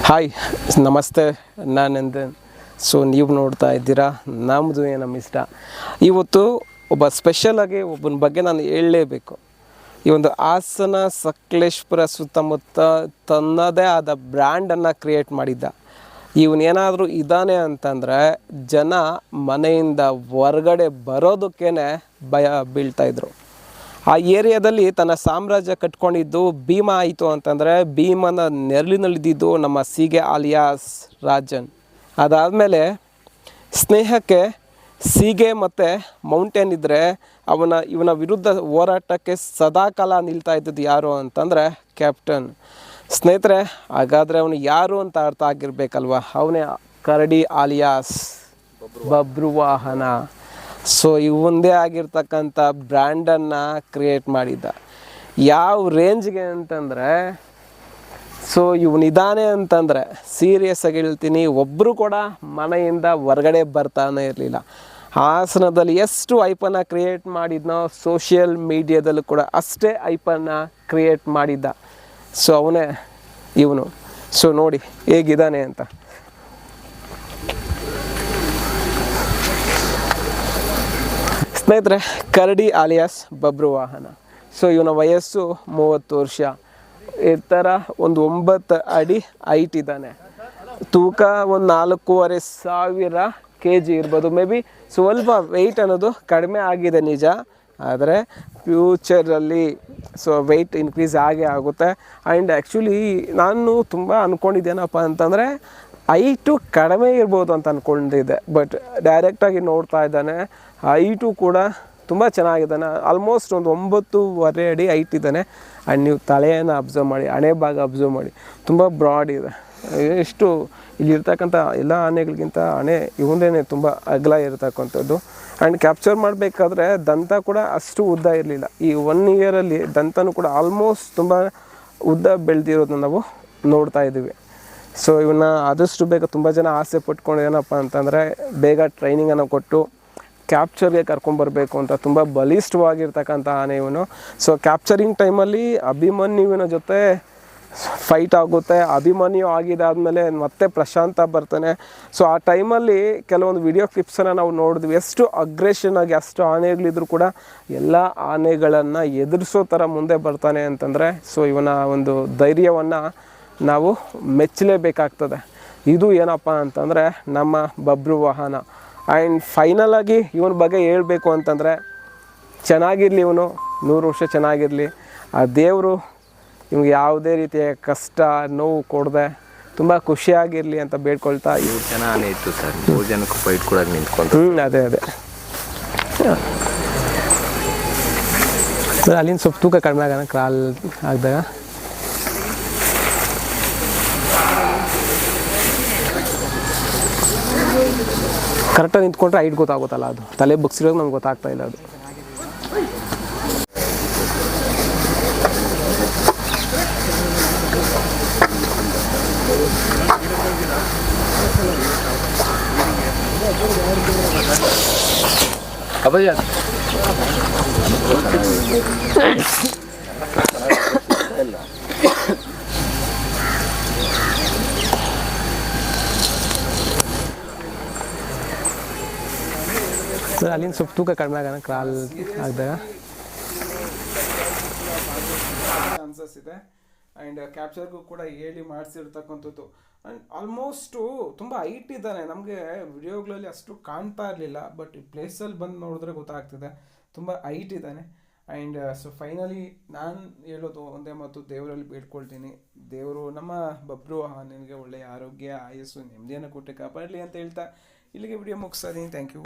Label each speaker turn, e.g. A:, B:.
A: Hi, ನಮಸ್ತೆ. ನಾನಂದನ್ Nandan so ನೀವು ನೋಡ್ತಾ ಇದ್ದೀರಾ? ನಮ್ಮದು ನಮ್ಮ ಇಷ್ಟ ಇವತ್ತು ಒಬ್ಬ ಸ್ಪೆಷಲಾಗಿ ಒಬ್ಬನ ಬಗ್ಗೆ ನಾನು ಹೇಳಲೇಬೇಕು. ಈ ಒಂದು ಹಾಸನ ಸಕಲೇಶ್ಪುರ ಸುತ್ತಮುತ್ತ ತನ್ನದೇ ಆದ ಬ್ರ್ಯಾಂಡನ್ನು ಕ್ರಿಯೇಟ್ ಮಾಡಿದ್ದ. ಇವನೇನಾದರೂ ಇದ್ದಾನೆ ಅಂತಂದರೆ ಜನ ಮನೆಯಿಂದ ಹೊರಗಡೆ ಬರೋದಕ್ಕೇ ಭಯ ಬೀಳ್ತಾಯಿದ್ರು ಆ ಏರಿಯಾದಲ್ಲಿ ತನ್ನ ಸಾಮ್ರಾಜ್ಯ ಕಟ್ಕೊಂಡಿದ್ದು ಭೀಮ ಆಯಿತು ಅಂತಂದರೆ ಭೀಮನ ನೆರಳಿನಲ್ಲಿದ್ದಿದ್ದು ನಮ್ಮ ಸೀಗೆ ಆಲಿಯಾಸ್ ರಾಜನ್. ಅದಾದಮೇಲೆ ಸ್ನೇಹಕ್ಕೆ ಸೀಗೆ ಮತ್ತು ಮೌಂಟೇನ್ ಇದ್ದರೆ ಅವನ, ಇವನ ವಿರುದ್ಧ ಹೋರಾಟಕ್ಕೆ ಸದಾಕಾಲ ನಿಲ್ತಾ ಇದ್ದದ್ದು ಯಾರು ಅಂತಂದರೆ ಕ್ಯಾಪ್ಟನ್. ಸ್ನೇಹಿತರೆ, ಹಾಗಾದರೆ ಅವನು ಯಾರು ಅಂತ ಅರ್ಥ ಆಗಿರಬೇಕಲ್ವ? ಅವನೇ ಕರಡಿ ಆಲಿಯಾಸ್ ಬಬ್ರುವಾಹನ. ಸೊ ಇವಂದೇ ಆಗಿರ್ತಕ್ಕಂಥ ಬ್ರ್ಯಾಂಡನ್ನು ಕ್ರಿಯೇಟ್ ಮಾಡಿದ್ದ. ಯಾವ ರೇಂಜ್ಗೆ ಅಂತಂದರೆ ಸೊ ಇವನಿದ್ದಾನೆ ಅಂತಂದರೆ ಸೀರಿಯಸ್ ಆಗಿ ಹೇಳ್ತೀನಿ ಒಬ್ಬರು ಕೂಡ ಮನೆಯಿಂದ ಹೊರಗಡೆ ಬರ್ತಾನೆ ಇರಲಿಲ್ಲ. ಹಾಸನದಲ್ಲಿ ಎಷ್ಟು ಐಪನ್ನ ಕ್ರಿಯೇಟ್ ಮಾಡಿದ್ನೋ ಸೋಷಿಯಲ್ ಮೀಡಿಯಾದಲ್ಲೂ ಕೂಡ ಅಷ್ಟೇ ಐಪನ್ನ ಕ್ರಿಯೇಟ್ ಮಾಡಿದ್ದ. ಸೊ ಅವನೇ ಇವನು. ಸೊ ನೋಡಿ, ಹೇಗಿದ್ದಾನೆ ಅಂತ. ಸ್ನೇಹಿತರೆ, ಕರಡಿ ಆಲಿಯಾಸ್ ಬಬ್ರು ವಾಹನ. ಸೊ ಇವನ ವಯಸ್ಸು ಮೂವತ್ತು ವರ್ಷ. ಎತ್ತರ ಒಂದು ಒಂಬತ್ತು ಅಡಿ ಹೈಟ್ ಇದ್ದಾನೆ. ತೂಕ ಒಂದು ನಾಲ್ಕೂವರೆ ಸಾವಿರ ಕೆ ಜಿ ಇರ್ಬೋದು. ಮೇ ಬಿ ಸ್ವಲ್ಪ ವೆಯ್ಟ್ ಅನ್ನೋದು ಕಡಿಮೆ ಆಗಿದೆ ನಿಜ. ಆದರೆ ಫ್ಯೂಚರಲ್ಲಿ ಸೊ ವೆಯ್ಟ್ ಇನ್ಕ್ರೀಸ್ ಆಗೇ ಆಗುತ್ತೆ. ಆ್ಯಂಡ್ ಆ್ಯಕ್ಚುಲಿ ನಾನು ತುಂಬ ಅಂದ್ಕೊಂಡಿದ್ದೇನಪ್ಪ ಅಂತಂದರೆ ಹೈಟು ಕಡಿಮೆ ಇರ್ಬೋದು ಅಂತ ಅಂದ್ಕೊಂಡಿದ್ದೆ ಬಟ್ ಡೈರೆಕ್ಟಾಗಿ ನೋಡ್ತಾ ಇದ್ದಾನೆ. ಹೈಟು ಕೂಡ ತುಂಬ ಚೆನ್ನಾಗಿದ್ದಾನೆ. ಆಲ್ಮೋಸ್ಟ್ ಒಂದು ಒಂಬತ್ತೂವರೆ ಅಡಿ ಹೈಟ್ ಇದ್ದಾನೆ. ಆ್ಯಂಡ್ ನೀವು ತಲೆಯನ್ನು ಅಬ್ಸರ್ವ್ ಮಾಡಿ, ಹಣೆ ಭಾಗ ಅಬ್ಸರ್ವ್ ಮಾಡಿ. ತುಂಬ ಬ್ರಾಡ್ ಇದೆ. ಎಷ್ಟು ಇಲ್ಲಿರ್ತಕ್ಕಂಥ ಎಲ್ಲ ಆನೆಗಳಿಗಿಂತ ಹಣೆ ಇವಂದೇ ತುಂಬ ಅಗಲ ಇರತಕ್ಕಂಥದ್ದು. ಆ್ಯಂಡ್ ಕ್ಯಾಪ್ಚರ್ ಮಾಡಬೇಕಾದ್ರೆ ದಂತ ಕೂಡ ಅಷ್ಟು ಉದ್ದ ಇರಲಿಲ್ಲ. ಈ ಒನ್ ಇಯರಲ್ಲಿ ದಂತನೂ ಕೂಡ ಆಲ್ಮೋಸ್ಟ್ ತುಂಬ ಉದ್ದ ಬೆಳೆದಿರೋದನ್ನ ನಾವು ನೋಡ್ತಾ ಇದ್ದೀವಿ. ಸೊ ಇವನ್ನ ಆದಷ್ಟು ಬೇಗ ತುಂಬ ಜನ ಆಸೆ ಪಟ್ಕೊಂಡು ಏನಪ್ಪ ಅಂತಂದರೆ ಬೇಗ ಟ್ರೈನಿಂಗನ್ನು ಕೊಟ್ಟು ಕ್ಯಾಪ್ಚರ್ಗೆ ಕರ್ಕೊಂಬರಬೇಕು ಅಂತ ತುಂಬ ಬಲಿಷ್ಠವಾಗಿರ್ತಕ್ಕಂಥ ಆನೆ ಇವನು. ಸೊ ಕ್ಯಾಪ್ಚರಿಂಗ್ ಟೈಮಲ್ಲಿ ಅಭಿಮನ್ಯುವಿನ ಜೊತೆ ಫೈಟ್ ಆಗುತ್ತೆ. ಅಭಿಮನ್ಯು ಆಗಿದಾದ್ಮೇಲೆ ಮತ್ತೆ ಪ್ರಶಾಂತ ಬರ್ತಾನೆ. ಸೊ ಆ ಟೈಮಲ್ಲಿ ಕೆಲವೊಂದು ವಿಡಿಯೋ ಕ್ಲಿಪ್ಸನ್ನು ನಾವು ನೋಡಿದ್ವಿ. ಎಷ್ಟು ಅಗ್ರೆಷನ್ ಆಗಿ, ಅಷ್ಟು ಆನೆಗಳಿದ್ರು ಕೂಡ ಎಲ್ಲ ಆನೆಗಳನ್ನು ಎದುರಿಸೋ ಥರ ಮುಂದೆ ಬರ್ತಾನೆ ಅಂತಂದರೆ ಸೊ ಇವನ ಒಂದು ಧೈರ್ಯವನ್ನು ನಾವು ಮೆಚ್ಚಲೇಬೇಕಾಗ್ತದೆ. ಇದು ಏನಪ್ಪ ಅಂತಂದರೆ ನಮ್ಮ ಬಬ್ರು ವಾಹನ. ಆ್ಯಂಡ್ ಫೈನಲಾಗಿ ಇವನ ಬಗ್ಗೆ ಹೇಳಬೇಕು ಅಂತಂದರೆ ಚೆನ್ನಾಗಿರಲಿ ಇವನು ನೂರು ವರ್ಷ ಚೆನ್ನಾಗಿರಲಿ. ಆ ದೇವರು ಇವ್ಗೆ ಯಾವುದೇ ರೀತಿಯ ಕಷ್ಟ ನೋವು ಕೊಡದೆ ತುಂಬ ಖುಷಿಯಾಗಿರಲಿ ಅಂತ ಬೇಡ್ಕೊಳ್ತಾ
B: ಇವ್ರು ಚೆನ್ನಾಗಿ ಇತ್ತು ಸರ್. ಮೂರು ಜನಕ್ಕೆ ಫೈಟ್ ಕೂಡ ನಿಂತ್ಕೊಂಡು
A: ಹ್ಞೂ ಅದೇ ಅದೇ. ಅಲ್ಲಿಂದ ಸ್ವಲ್ಪ ತೂಕ ಕಡಿಮೆ ಆಗೋಣ ಕ್ರಾಲ್ ಆಗಿದಾಗ? ಕರೆಕ್ಟಾಗಿ ನಿಂತ್ಕೊಂಡ್ರೆ ಹೈಟ್ ಗೊತ್ತಾಗುತ್ತಲ್ಲ ಅದು ತಲೆ ಬಗ್ಸಿರೋದು ನಮ್ಗೆ ಗೊತ್ತಾಗ್ತಾ ಇಲ್ಲ ಅದು
B: ಅಬ್ಬಯ್ಯ
A: ಸರ್ ಅಲ್ಲಿಂದ ಸ್ವಲ್ಪ ತೂಕ ಕಡಿಮೆ ಆಗೋಣ ಕ್ರಾಲ್ ಆಗಿದಾಗ ಚಾನ್ಸಸ್ ಇದೆ. ಆ್ಯಂಡ್ ಕ್ಯಾಪ್ಚರ್ಗೂ ಕೂಡ ಹೇಳಿ ಮಾಡಿಸಿರ್ತಕ್ಕಂಥದ್ದು ಆ್ಯಂಡ್ ಆಲ್ಮೋಸ್ಟು ತುಂಬ ಹೈಟ್ ಇದ್ದಾನೆ. ನಮಗೆ ವಿಡಿಯೋಗಳಲ್ಲಿ ಅಷ್ಟು ಕಾಣ್ತಾ ಇರಲಿಲ್ಲ. ಬಟ್ ಈ ಪ್ಲೇಸಲ್ಲಿ ಬಂದು ನೋಡಿದ್ರೆ ಗೊತ್ತಾಗ್ತಿದೆ. ತುಂಬ ಹೈಟ್ ಇದ್ದಾನೆ. ಆ್ಯಂಡ್ ಸೊ ಫೈನಲಿ ನಾನು ಹೇಳೋದು ಒಂದೇ ಮತ್ತು ದೇವರಲ್ಲಿ ಬೇಡ್ಕೊಳ್ತೀನಿ. ದೇವರು ನಮ್ಮ ಬಬ್ರು ನಿನಗೆ ಒಳ್ಳೆಯ ಆರೋಗ್ಯ, ಆಯಸ್ಸು, ನೆಮ್ಮದಿಯನ್ನು ಕೊಟ್ಟು ಕಾಪಾಡಲಿ ಅಂತ ಹೇಳ್ತಾ ಇಲ್ಲಿಗೆ ವಿಡಿಯೋ ಮುಗಿಸ್ತಾ ಇದ್ದೀನಿ ಥ್ಯಾಂಕ್ ಯು